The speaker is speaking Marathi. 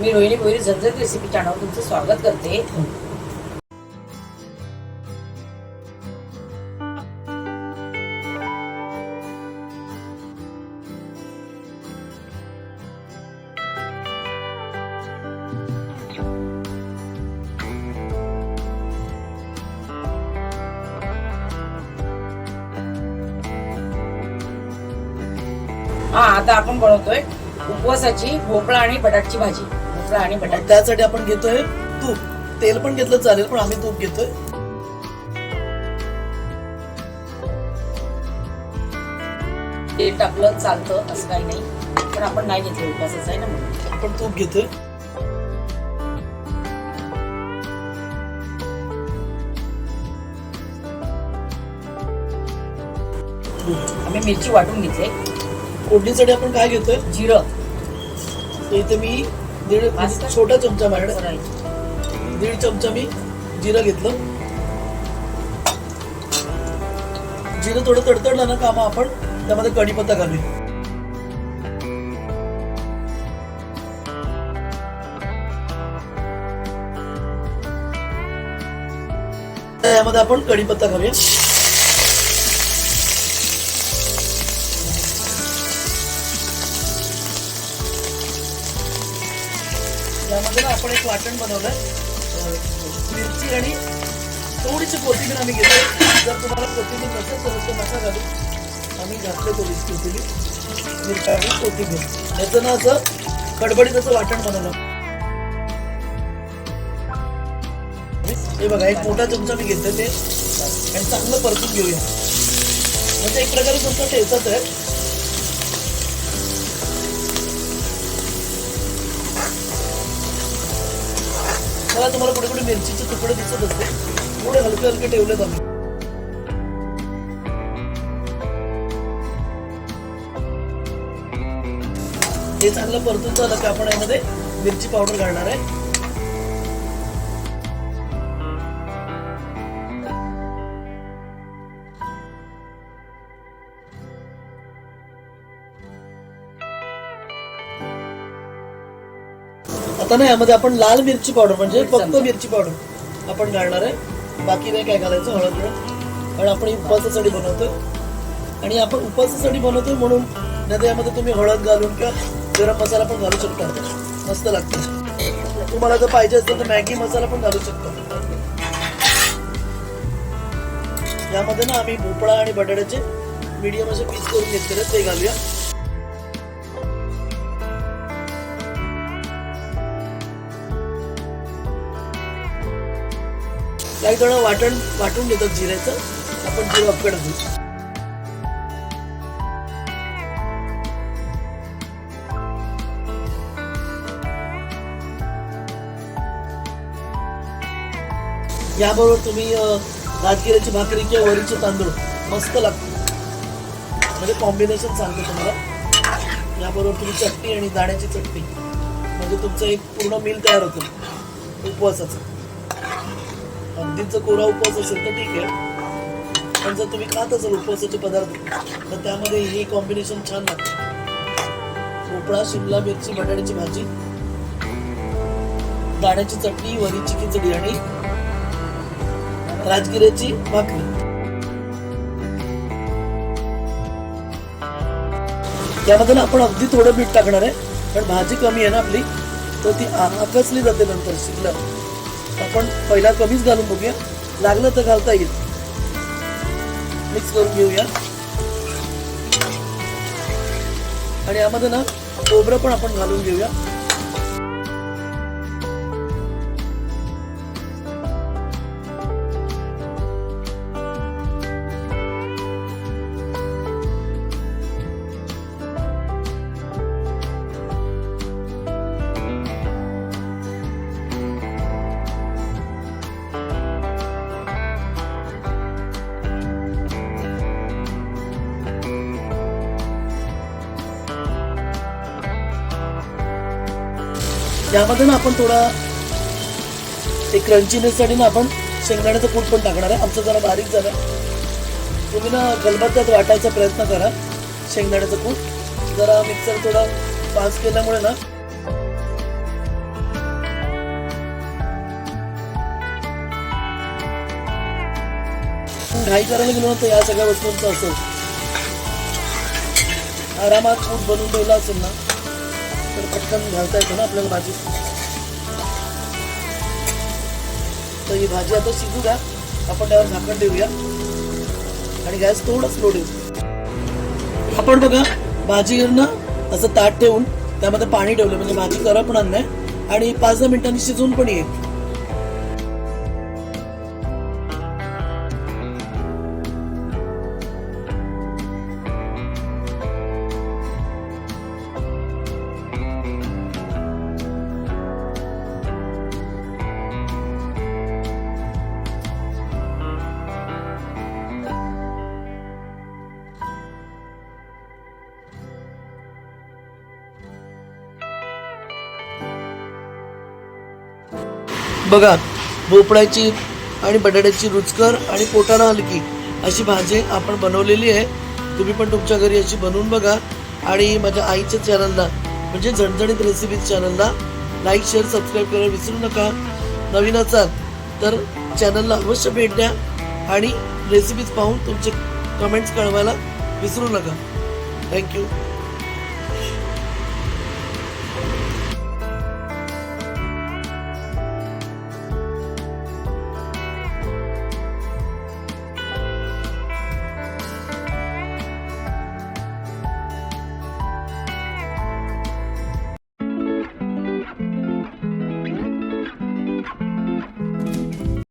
मी रोहिणी भोईर झणझट रेसिपी चॅनल तुमचं स्वागत करते. हा आता आपण बनवतोय उपवासाची भोपळा आणि बटाटची भाजी. भोपळा आणि बटाट त्यासाठी आपण घेतोय तूप. तेल पण घेतलं चालेल पण आम्ही तूप घेतोय. तेल टाकलं चालतं असं काही नाही. पण आपण नाही घेतलं उपवासाचं आहे ना म्हणून आपण तूप घेतोय. आम्ही मिरची वाटून घेतली. फोडणीसाठी आपण काय घेतोय? जिरं. इथे मी दीड म्हणजे छोटा चमचा माझ्याकडे दीड चमचा मी जिरं घेतलं. जिरं थोडं तडतडलं ना का मग आपण त्यामध्ये कढीपत्ता घालूया. तर यामध्ये आपण कढीपत्ता घालूया. यामध्ये ना आपण एक वाटण बनवलंय. मिरची आणि थोडीशी कोथिंबीर आम्ही घेतो जर तुम्हाला कोथिंबीर नसेल तर नुसतं नका घालू आम्ही घातले थोडीशी कोथिंबीर मिरची आणि कोथिंबीर. याचं ना असं खडबडीत असं वाटण बनवलं. हे बघा एक मोठा चमचा मी घेतलं ते. आणि चांगलं परतून घेऊया. म्हणजे एक प्रकारे तुमचा ठेचाच आहे. मला तुम्हाला कुठे कुठे मिरचीचे तुकडे दिसत असते थोडे हलके हलके ठेवलेत आम्ही. हे चांगलं परतून झालं की आपण यामध्ये मिरची पावडर घालणार आहे. आता ना यामध्ये आपण लाल मिरची पावडर म्हणजे फक्त. मिरची पावडर आपण घालणार आहे. बाकी नाही काय घालायचं हळद बिळद. कारण आपण ही उपवासासाठी बनवतोय. आणि आपण उपवासासाठी बनवतोय म्हणून नाही तर यामध्ये तुम्ही हळद घालून किंवा गरम मसाला पण घालू शकता. मस्त लागतं. तुम्हाला जर पाहिजे असेल तर मॅगी मसाला पण घालू शकता. यामध्ये ना आम्ही भोपळा आणि बटाट्याचे मीडियम असे पीस करून घेतलेले ते घालूया. काही जण वाटण वाटून घेतात जिऱ्याचं. आपण जिरं अपकड घेऊ याबरोबर तुम्ही राजगिऱ्याची भाकरी किंवा वरीचे तांदूळ मस्त लागतं म्हणजे कॉम्बिनेशन सांगतो तुम्हाला. याबरोबर तुम्ही चटणी आणि दाण्याची चटणी. म्हणजे तुमचं एक पूर्ण मिल तयार होतं. उपवासाचं. अगदीच कोरा उपवास असेल तर ठीक आहे. पण जर तुम्ही खात असाल उपवासाचे पदार्थ तर त्यामध्ये हे कॉम्बिनेशन छान लागतं. भोपळा शिमला मिरची बटाट्याची भाजी दाण्याची चटणी वरीची खिचडी आणि राजगिऱ्याची भाकरी. त्यामध्ये ना आपण अगदी थोडं मीठ टाकणार आहे पण भाजी कमी आहे ना आपली तर ती आकसली जाते नंतर शिकल्यावर आपण पहिला कमीच घालून बघूया. लागलं तर घालता येईल. मिक्स करून घेऊया. आणि यामध्ये ना खोबरं पण आपण घालून घेऊया. यामध्ये ना आपण थोडा एक क्रंचीनेससाठी ना आपण शेंगदाण्याचं कूट पण टाकणार आहे. आमचं जरा बारीक झालं. तुम्ही ना गलबत्त्यात वाटायचा प्रयत्न करा शेंगदाण्याचं कूट. जरा मिक्सर थोडा फास्ट केल्यामुळे ना घाई करायला गेलो तर या सगळ्या वस्तूंचं असेल आरामात कूट बनवून ठेवला असेल ना तर पटकन घालता येतं ना आपल्याला भाजी? तर ही भाजी आता शिजू द्या. आपण त्यावर झाकण देऊया आणि गॅस थोडंच लो देऊ आपण बघा भाजीवर ना असं ताट ठेवून त्यामध्ये पाणी ठेवलं. म्हणजे भाजी करपणार नाही. आणि पाच दहा मिनिटांनी शिजवून पण येईल. बघा भोपळ्याची आणि बटाट्याची रुचकर आणि पोटाला हलकी अशी भाजी आपण बनवलेली आहे. तुम्ही पण तुमच्या घरी अशी बनवून बघा. आणि माझ्या आईच्या चॅनलला म्हणजे झणझणीत रेसिपीज चॅनलला लाईक शेअर सबस्क्राईब करायला विसरू नका. नवीन असाल तर चॅनलला अवश्य भेट द्या आणि रेसिपीज पाहून तुमचे कमेंट्स कळवायला विसरू नका. थँक्यू